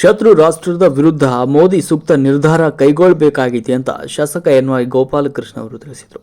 ಶತ್ರು ರಾಷ್ಟ್ರದ ವಿರುದ್ಧ ಮೋದಿ ಸೂಕ್ತ ನಿರ್ಧಾರ ಕೈಗೊಳ್ಳಬೇಕಾಗಿದೆ ಅಂತ ಶಾಸಕ ಎನ್ ವೈ ಗೋಪಾಲಕೃಷ್ಣ ಅವರು ತಿಳಿಸಿದರು.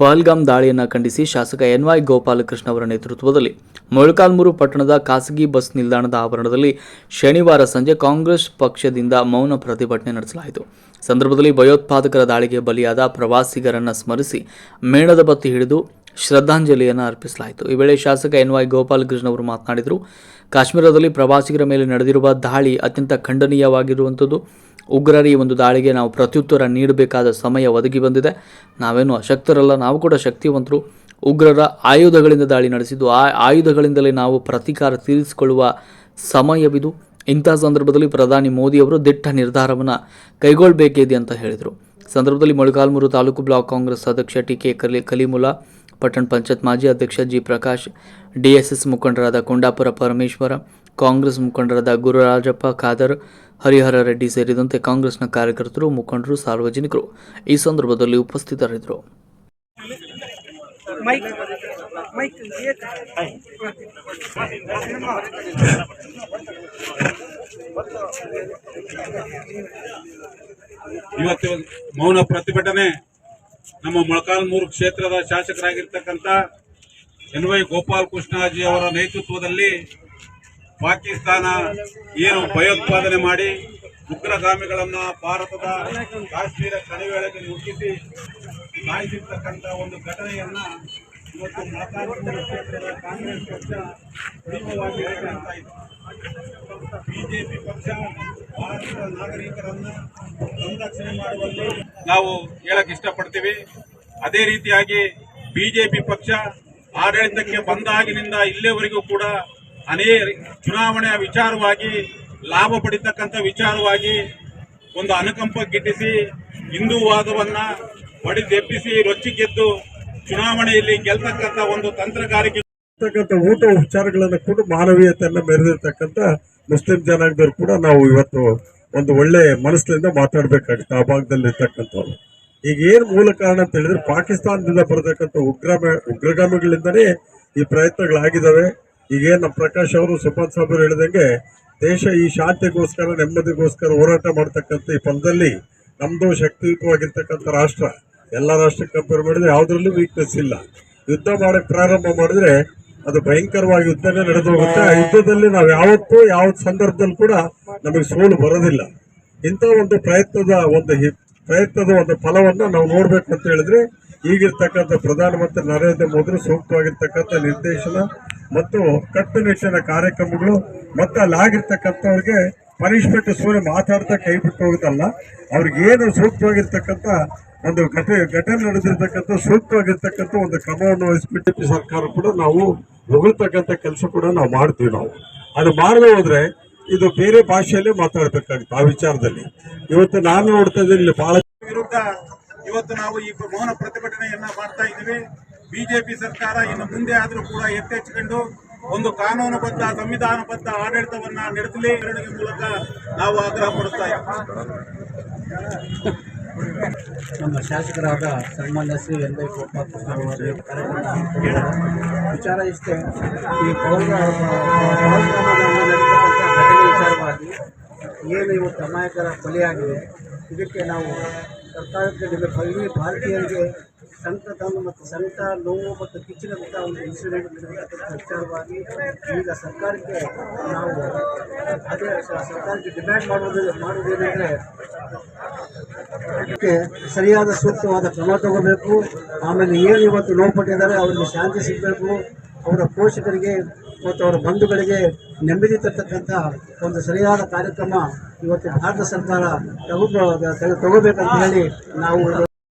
ಪಹಲ್ಗಾಮ್ ದಾಳಿಯನ್ನು ಖಂಡಿಸಿ ಶಾಸಕ ಎನ್ ವೈ ಗೋಪಾಲಕೃಷ್ಣ ಅವರ ನೇತೃತ್ವದಲ್ಲಿ ಮೊಳಕಾಲ್ಮೂರು ಪಟ್ಟಣದ ಖಾಸಗಿ ಬಸ್ ನಿಲ್ದಾಣದ ಆವರಣದಲ್ಲಿ ಶನಿವಾರ ಸಂಜೆ ಕಾಂಗ್ರೆಸ್ ಪಕ್ಷದಿಂದ ಮೌನ ಪ್ರತಿಭಟನೆ ನಡೆಸಲಾಯಿತು. ಸಂದರ್ಭದಲ್ಲಿ ಭಯೋತ್ಪಾದಕರ ದಾಳಿಗೆ ಬಲಿಯಾದ ಪ್ರವಾಸಿಗರನ್ನು ಸ್ಮರಿಸಿ ಮೇಣದ ಬತ್ತಿ ಹಿಡಿದು ಶ್ರದ್ಧಾಂಜಲಿಯನ್ನು ಅರ್ಪಿಸಲಾಯಿತು. ಈ ವೇಳೆ ಶಾಸಕ ಎನ್ ವೈ ಗೋಪಾಲಕೃಷ್ಣ ಅವರು ಮಾತನಾಡಿದರು, ಕಾಶ್ಮೀರದಲ್ಲಿ ಪ್ರವಾಸಿಗರ ಮೇಲೆ ನಡೆದಿರುವ ದಾಳಿ ಅತ್ಯಂತ ಖಂಡನೀಯವಾಗಿರುವಂಥದ್ದು. ಉಗ್ರರ ಈ ಒಂದು ದಾಳಿಗೆ ನಾವು ಪ್ರತ್ಯುತ್ತರ ನೀಡಬೇಕಾದ ಸಮಯ ಒದಗಿ ಬಂದಿದೆ. ನಾವೇನು ಅಶಕ್ತರಲ್ಲ, ನಾವು ಕೂಡ ಶಕ್ತಿವಂತರು. ಉಗ್ರರ ಆಯುಧಗಳಿಂದ ದಾಳಿ ನಡೆಸಿದ್ದು, ಆ ಆಯುಧಗಳಿಂದಲೇ ನಾವು ಪ್ರತೀಕಾರ ತೀರಿಸಿಕೊಳ್ಳುವ ಸಮಯವಿದು. ಇಂಥ ಸಂದರ್ಭದಲ್ಲಿ ಪ್ರಧಾನಿ ಮೋದಿ ಅವರು ದಿಟ್ಟ ನಿರ್ಧಾರವನ್ನು ಕೈಗೊಳ್ಳಬೇಕಿದೆ ಅಂತ ಹೇಳಿದರು. ಸಂದರ್ಭದಲ್ಲಿ ಮೊಳಕಾಲ್ಮೂರು ತಾಲೂಕು ಬ್ಲಾಕ್ ಕಾಂಗ್ರೆಸ್ ಅಧ್ಯಕ್ಷ ಟಿ ಕೆ ಕಲಿ, ಕಲಿಮುಲ್ಲಾ ಪಟ್ಟಣ ಪಂಚಾಯತ್ ಮಾಜಿ ಅಧ್ಯಕ್ಷ ಜಿ ಪ್ರಕಾಶ್ ಡಿಎಸ್ಎಸ್ ಮುಖಂಡರಾದ ಕೊಂಡಾಪುರ ಪರಮೇಶ್ವರ ಕಾಂಗ್ರೆಸ್ ಮುಖಂಡರಾದ ಗುರುರಾಜಪ್ಪ ಖಾದರ್ ಹರಿಹರ ರೆಡ್ಡಿ ಸೇರಿದಂತೆ ಕಾಂಗ್ರೆಸ್ನ ಕಾರ್ಯಕರ್ತರು ಮುಖಂಡರು ಸಾರ್ವಜನಿಕರು ಈ ಸಂದರ್ಭದಲ್ಲಿ ಉಪಸ್ಥಿತರಿದ್ದರು. ಮೈಕ್ ಮೈಕ್ ಇವತ್ತು ಮೌನ ಪ್ರತಿಭಟನೆ ನಮ್ಮ ಮೊಳಕಾಲ್ಮೂರು ಕ್ಷೇತ್ರದ ಶಾಸಕರಾಗಿರ್ತಕ್ಕಂಥ ಎನ್ ವೈ ಗೋಪಾಲ್ ಕೃಷ್ಣಾಜಿ ಅವರ ನೇತೃತ್ವದಲ್ಲಿ ಪಾಕಿಸ್ತಾನ ಏನು ಭಯೋತ್ಪಾದನೆ ಮಾಡಿ ಉಗ್ರಗಾಮಿಗಳನ್ನು ಭಾರತದ ಕಾಶ್ಮೀರ ಕಣಿವೆಯೊಳಗೆ ನುಗ್ಗಿಸಿ ಸಾಯಿಸಿರ್ತಕ್ಕಂಥ ಒಂದು ಘಟನೆಯನ್ನ ಇವತ್ತು ಮೊಳಕಾಲ್ಮೂರು ಕ್ಷೇತ್ರದ ಕಾಂಗ್ರೆಸ್ ಪಕ್ಷ ಪ್ರಮುಖವಾಗಿ ಕಾಣ್ತಾ ಇದೆ. ಬಿಜೆಪಿ ಪಕ್ಷ ಭಾರತದ ನಾಗರಿಕರನ್ನು ಸಂರಕ್ಷಣೆ ಮಾಡುವಲ್ಲಿ ನಾವು ಹೇಳಕ್ ಇಷ್ಟಪಡ್ತೀವಿ. ಅದೇ ರೀತಿಯಾಗಿ ಬಿಜೆಪಿ ಪಕ್ಷ ಆಡಳಿತಕ್ಕೆ ಬಂದಾಗಿನಿಂದ ಇಲ್ಲಿಯವರೆಗೂ ಕೂಡ ಅನೇಕ ಚುನಾವಣೆಯ ವಿಚಾರವಾಗಿ, ಲಾಭ ಪಡಿತಕ್ಕಂಥ ವಿಚಾರವಾಗಿ ಒಂದು ಅನುಕಂಪ ಗಿಟ್ಟಿಸಿ ಹಿಂದೂವಾದವನ್ನ ಬಡಿದೆಬ್ಬಿಸಿ ರೊಚ್ಚಿ ಗೆದ್ದು ಚುನಾವಣೆಯಲ್ಲಿ ಗೆಲ್ತಕ್ಕಂಥ ಒಂದು ತಂತ್ರಗಾರಿಕೆ ಊಟ ಉಪಚಾರಗಳನ್ನು ಕೂಡ ಮಾನವೀಯತೆಯನ್ನ ಮೆರೆದಿರ್ತಕ್ಕಂಥ ಮುಸ್ಲಿಂ ಜನಾಂಗದವ್ರು ಕೂಡ ನಾವು ಇವತ್ತು ಒಂದು ಒಳ್ಳೆ ಮನಸ್ಸಿನಿಂದ ಮಾತಾಡ್ಬೇಕಾಗುತ್ತೆ ಆ ಭಾಗದಲ್ಲಿ ಇರ್ತಕ್ಕಂಥವ್ರು ಈಗ ಏನು ಮೂಲ ಕಾರಣ ಅಂತ ಹೇಳಿದ್ರೆ ಪಾಕಿಸ್ತಾನದಿಂದ ಬರತಕ್ಕಂಥ ಉಗ್ರಮ ಉಗ್ರಗಾಮಿಗಳಿಂದನೇ ಈ ಪ್ರಯತ್ನಗಳಾಗಿದ್ದಾವೆ ಈಗೇನು ನಮ್ಮ ಪ್ರಕಾಶ್ ಅವರು ಸುಮನ್ ಸಾಬ್ರು ಹೇಳಿದಂಗೆ ದೇಶ ಈ ಶಾಂತಿಗೋಸ್ಕರ, ನೆಮ್ಮದಿಗೋಸ್ಕರ ಹೋರಾಟ ಮಾಡ್ತಕ್ಕಂಥ ಈ ಪದದಲ್ಲಿ ನಮ್ಮದು ಶಕ್ತಿಯುತವಾಗಿರ್ತಕ್ಕಂಥ ರಾಷ್ಟ್ರ. ಎಲ್ಲ ರಾಷ್ಟ್ರ ಕಂಪೇರ್ ಮಾಡಿದ್ರೆ ಯಾವ್ದ್ರಲ್ಲೂ ವೀಕ್ನೆಸ್ ಇಲ್ಲ. ಯುದ್ಧ ಮಾಡಕ್ ಪ್ರಾರಂಭ ಮಾಡಿದ್ರೆ ಅದು ಭಯಂಕರವಾಗಿ ಯುದ್ಧನೇ ನಡೆದು ಹೋಗುತ್ತೆ. ಆ ಯುದ್ಧದಲ್ಲಿ ನಾವು ಯಾವತ್ತೂ ಯಾವ ಸಂದರ್ಭದಲ್ಲಿ ಕೂಡ ನಮಗೆ ಸೋಲು ಬರೋದಿಲ್ಲ. ಇಂಥ ಒಂದು ಪ್ರಯತ್ನದ ಒಂದು ಪ್ರಯತ್ನದ ಒಂದು ಫಲವನ್ನ ನಾವು ನೋಡ್ಬೇಕು ಅಂತ ಹೇಳಿದ್ರೆ ಈಗಿರ್ತಕ್ಕಂಥ ಪ್ರಧಾನಮಂತ್ರಿ ನರೇಂದ್ರ ಮೋದಿ ಸೂಕ್ತವಾಗಿರ್ತಕ್ಕಂಥ ನಿರ್ದೇಶನ ಮತ್ತು ಕಟ್ಟುನಿಟ್ಟಿನ ಕಾರ್ಯಕ್ರಮಗಳು ಮತ್ತೆ ಅಲ್ಲಿ ಆಗಿರ್ತಕ್ಕಂಥವ್ರಿಗೆ ಪನಿಷ್ಮೆಂಟ್ ಸುಮ್ಮನೆ ಮಾತಾಡ್ತಾ ಕೈ ಬಿಟ್ಟು ಹೋಗುತ್ತಲ್ಲ ಅವ್ರಿಗೆ ಏನು ಸೂಕ್ತವಾಗಿರ್ತಕ್ಕಂಥ ಒಂದು ಘಟನೆ ಘಟನೆ ನಡೆದಿರ್ತಕ್ಕಂಥ, ಸೂಕ್ತವಾಗಿರ್ತಕ್ಕಂಥ ಒಂದು ಕ್ರಮವನ್ನು ವಹಿಸ್ಬಿಟ್ಟು ಸರ್ಕಾರ ಕೂಡ ನಾವು ಹೊಗಳ್ತಕ್ಕಂಥ ಕೆಲಸ ಕೂಡ ನಾವು ಮಾಡ್ತೀವಿ ನಾವು. ಅದು ಮಾಡದೆ ಹೋದ್ರೆ ಇದು ಬೇರೆ ಭಾಷೆಯಲ್ಲೇ ಮಾತಾಡ್ಬೇಕಾಗುತ್ತೆ ಆ ವಿಚಾರದಲ್ಲಿ. ಇವತ್ತು ನಾನು ನೋಡ್ತಾ ಇದ್ದೀನಿ, ಇಲ್ಲಿ ಬಹಳ ವಿರುದ್ಧ ಇವತ್ತು ನಾವು ಈ ಮೌನ ಪ್ರತಿಭಟನೆಯನ್ನ ಮಾಡ್ತಾ ಇದ್ದೀವಿ. ಬಿಜೆಪಿ ಸರ್ಕಾರ ಇನ್ನು ಮುಂದೆ ಆದರೂ ಕೂಡ ಎತ್ತೆಚ್ಚಿಕೊಂಡು ಒಂದು ಕಾನೂನುಬದ್ಧ, ಸಂವಿಧಾನಬದ್ಧ ಆಡಳಿತವನ್ನ ನಡೆಸಲಿ ಮೆರವಣಿಗೆ ಮೂಲಕ ನಾವು ಆಗ್ರಹ ಇದ್ದೀವಿ ನಮ್ಮ ಶಾಸಕರಾದ ಸನ್ಮಾನ್ಯ ಶ್ರೀ ಎನ್. ವಿಚಾರ ಇಷ್ಟೇ ಈ ವಿಚಾರವಾಗಿ ಏನು ಇವತ್ತು ಅಮಾಯಕರ ಬಲಿಯಾಗಿದೆ ಇದಕ್ಕೆ ನಾವು ಸರ್ಕಾರಕ್ಕೆ ಇಡೀ ಭಾರತೀಯರಿಗೆ ಸಂಕಟ ಮತ್ತು ಸಂತ ನೋವು ಮತ್ತು ಕಿಚ್ಚಿನಂತಹ ಒಂದು ಇನ್ಸಿಡೆಂಟ್ ವಿಚಾರವಾಗಿ ಈಗ ಸರ್ಕಾರಕ್ಕೆ ನಾವು ಅದೇ ಸರ್ಕಾರಕ್ಕೆ ಡಿಮ್ಯಾಂಡ್ ಮಾಡುವುದು ಮಾಡುವುದೇನೆಂದರೆ ಅದಕ್ಕೆ ಸರಿಯಾದ ಸೂಕ್ತವಾದ ಕ್ರಮ ತಗೋಬೇಕು. ಆಮೇಲೆ ಏನು ಇವತ್ತು ನೋವು ಪಟ್ಟಿದ್ದಾರೆ, ಅವರಿಗೆ ಶಾಂತಿ ಸಿಗಬೇಕು. ಅವರ ಪೋಷಕರಿಗೆ ಮತ್ತು ಅವರ ಬಂಧುಗಳಿಗೆ ನೆಮ್ಮದಿ ತರ್ತಕ್ಕಂಥ ಒಂದು ಸರಿಯಾದ ಕಾರ್ಯಕ್ರಮ ಇವತ್ತು ಭಾರತ ಸರ್ಕಾರ ತಗೋ ತಗೋಬೇಕಂತ ಹೇಳಿ ನಾವು